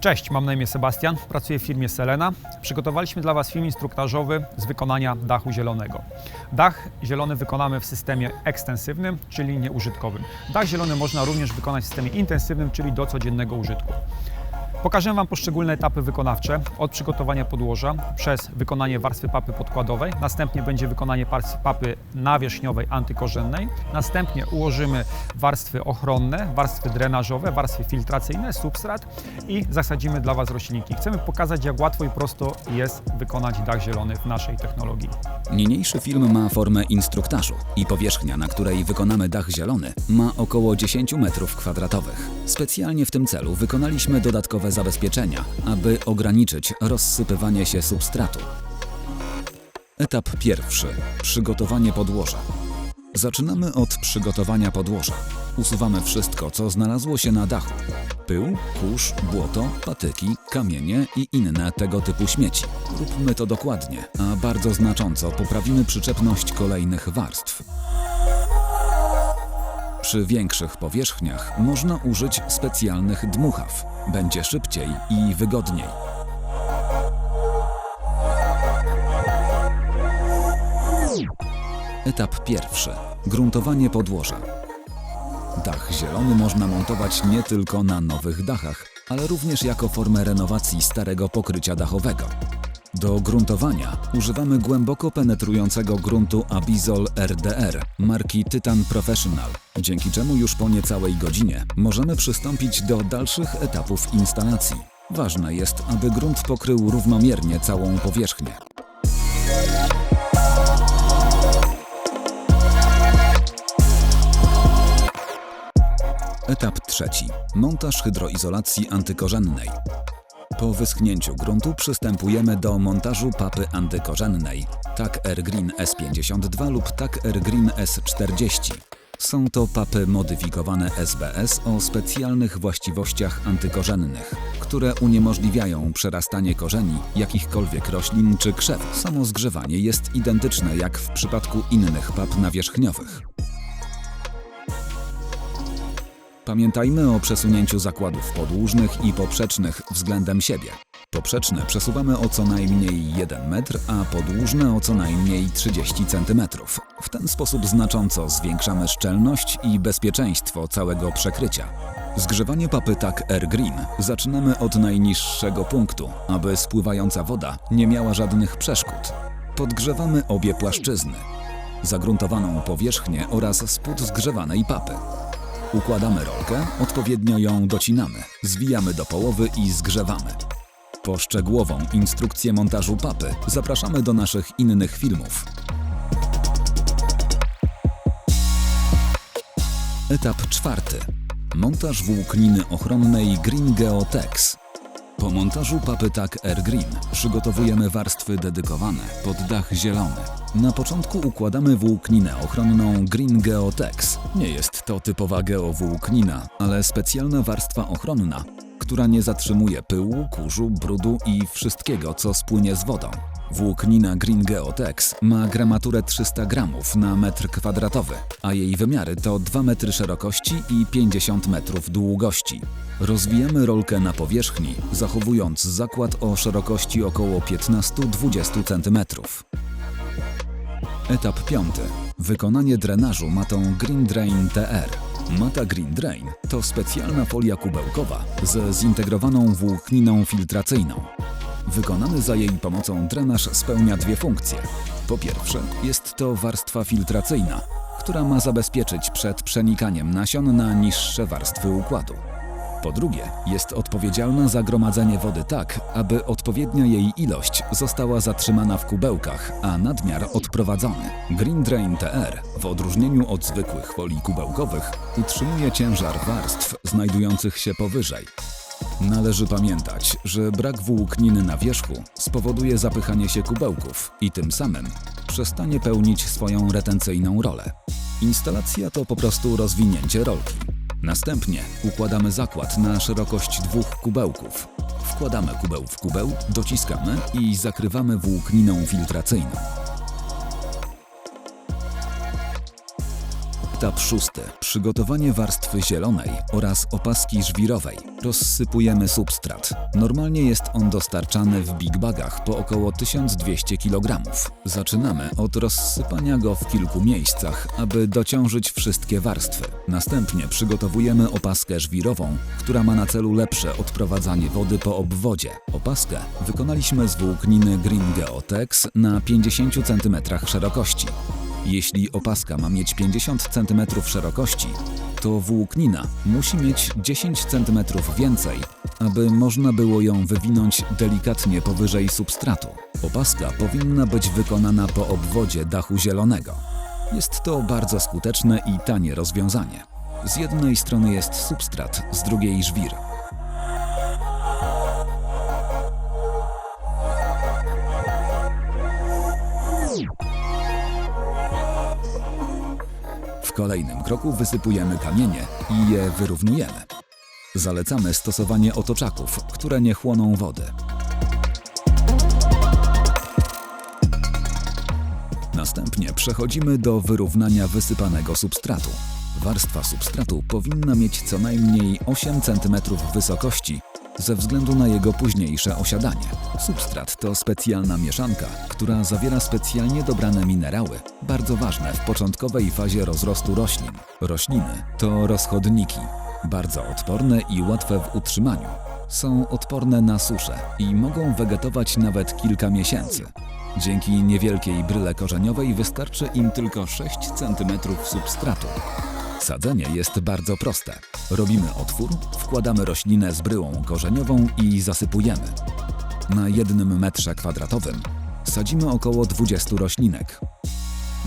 Cześć, mam na imię Sebastian, pracuję w firmie Selena. Przygotowaliśmy dla Was film instruktażowy z wykonania dachu zielonego. Dach zielony wykonamy w systemie ekstensywnym, czyli nieużytkowym. Dach zielony można również wykonać w systemie intensywnym, czyli do codziennego użytku. Pokażę Wam poszczególne etapy wykonawcze, od przygotowania podłoża przez wykonanie warstwy papy podkładowej, następnie będzie wykonanie warstwy papy nawierzchniowej antykorzennej, następnie ułożymy warstwy ochronne, warstwy drenażowe, warstwy filtracyjne, substrat i zasadzimy dla Was roślinki. Chcemy pokazać, jak łatwo i prosto jest wykonać dach zielony w naszej technologii. Niniejszy film ma formę instruktażu i powierzchnia, na której wykonamy dach zielony, ma około 10 m2. Specjalnie w tym celu wykonaliśmy dodatkowe zabezpieczenia, aby ograniczyć rozsypywanie się substratu. Etap pierwszy. Przygotowanie podłoża. Zaczynamy od przygotowania podłoża. Usuwamy wszystko, co znalazło się na dachu. Pył, kurz, błoto, patyki, kamienie i inne tego typu śmieci. Róbmy to dokładnie, a bardzo znacząco poprawimy przyczepność kolejnych warstw. Przy większych powierzchniach można użyć specjalnych dmuchaw. Będzie szybciej i wygodniej. Etap pierwszy. Gruntowanie podłoża. Dach zielony można montować nie tylko na nowych dachach, ale również jako formę renowacji starego pokrycia dachowego. Do gruntowania używamy głęboko penetrującego gruntu Abizol RDR marki Titan Professional, dzięki czemu już po niecałej godzinie możemy przystąpić do dalszych etapów instalacji. Ważne jest, aby grunt pokrył równomiernie całą powierzchnię. Etap trzeci. Montaż hydroizolacji antykorzennej. Po wyschnięciu gruntu przystępujemy do montażu papy antykorzennej TAC Air Green S52 lub TAC Air Green S40. Są to papy modyfikowane SBS o specjalnych właściwościach antykorzennych, które uniemożliwiają przerastanie korzeni jakichkolwiek roślin czy krzew. Samo zgrzewanie jest identyczne jak w przypadku innych pap nawierzchniowych. Pamiętajmy o przesunięciu zakładów podłużnych i poprzecznych względem siebie. Poprzeczne przesuwamy o co najmniej 1 metr, a podłużne o co najmniej 30 cm. W ten sposób znacząco zwiększamy szczelność i bezpieczeństwo całego przekrycia. Zgrzewanie papy TAC Air Green zaczynamy od najniższego punktu, aby spływająca woda nie miała żadnych przeszkód. Podgrzewamy obie płaszczyzny, zagruntowaną powierzchnię oraz spód zgrzewanej papy. Układamy rolkę, odpowiednio ją docinamy, zwijamy do połowy i zgrzewamy. Po szczegółową instrukcję montażu papy zapraszamy do naszych innych filmów. Etap czwarty. Montaż włókniny ochronnej Green Geotex. Po montażu papy TAC Air Green przygotowujemy warstwy dedykowane pod dach zielony. Na początku układamy włókninę ochronną Green Geotex. Nie jest to typowa geowłóknina, ale specjalna warstwa ochronna, która nie zatrzymuje pyłu, kurzu, brudu i wszystkiego, co spłynie z wodą. Włóknina Green Geotex ma gramaturę 300 gramów na metr kwadratowy, a jej wymiary to 2 metry szerokości i 50 metrów długości. Rozwijamy rolkę na powierzchni, zachowując zakład o szerokości około 15-20 cm. Etap piąty. Wykonanie drenażu matą Green Drain TR. Mata Green Drain to specjalna folia kubełkowa ze zintegrowaną włókniną filtracyjną. Wykonany za jej pomocą drenaż spełnia dwie funkcje. Po pierwsze, jest to warstwa filtracyjna, która ma zabezpieczyć przed przenikaniem nasion na niższe warstwy układu. Po drugie, jest odpowiedzialna za gromadzenie wody tak, aby odpowiednia jej ilość została zatrzymana w kubełkach, a nadmiar odprowadzony. Green Drain TR, w odróżnieniu od zwykłych folii kubełkowych, utrzymuje ciężar warstw znajdujących się powyżej. Należy pamiętać, że brak włókniny na wierzchu spowoduje zapychanie się kubełków i tym samym przestanie pełnić swoją retencyjną rolę. Instalacja to po prostu rozwinięcie rolki. Następnie układamy zakład na szerokość dwóch kubełków. Wkładamy kubeł w kubeł, dociskamy i zakrywamy włókniną filtracyjną. Etap szósty. Przygotowanie warstwy zielonej oraz opaski żwirowej. Rozsypujemy substrat. Normalnie jest on dostarczany w big bagach po około 1200 kg. Zaczynamy od rozsypania go w kilku miejscach, aby dociążyć wszystkie warstwy. Następnie przygotowujemy opaskę żwirową, która ma na celu lepsze odprowadzanie wody po obwodzie. Opaskę wykonaliśmy z włókniny Green Geotex na 50 cm szerokości. Jeśli opaska ma mieć 50 cm szerokości, to włóknina musi mieć 10 cm więcej, aby można było ją wywinąć delikatnie powyżej substratu. Opaska powinna być wykonana po obwodzie dachu zielonego. Jest to bardzo skuteczne i tanie rozwiązanie. Z jednej strony jest substrat, z drugiej żwir. Kolejnym kroku wysypujemy kamienie i je wyrównujemy. Zalecamy stosowanie otoczaków, które nie chłoną wody. Następnie przechodzimy do wyrównania wysypanego substratu. Warstwa substratu powinna mieć co najmniej 8 cm wysokości ze względu na jego późniejsze osiadanie. Substrat to specjalna mieszanka, która zawiera specjalnie dobrane minerały, bardzo ważne w początkowej fazie rozrostu roślin. Rośliny to rozchodniki, bardzo odporne i łatwe w utrzymaniu. Są odporne na suszę i mogą wegetować nawet kilka miesięcy. Dzięki niewielkiej bryle korzeniowej wystarczy im tylko 6 cm substratu. Sadzenie jest bardzo proste. Robimy otwór, wkładamy roślinę z bryłą korzeniową i zasypujemy. Na jednym metrze kwadratowym sadzimy około 20 roślinek.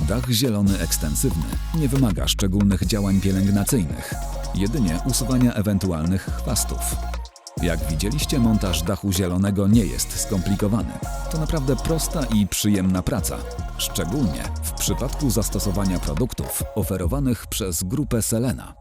Dach zielony ekstensywny nie wymaga szczególnych działań pielęgnacyjnych, jedynie usuwania ewentualnych chwastów. Jak widzieliście, montaż dachu zielonego nie jest skomplikowany. To naprawdę prosta i przyjemna praca, szczególnie w przypadku zastosowania produktów oferowanych przez grupę Selena.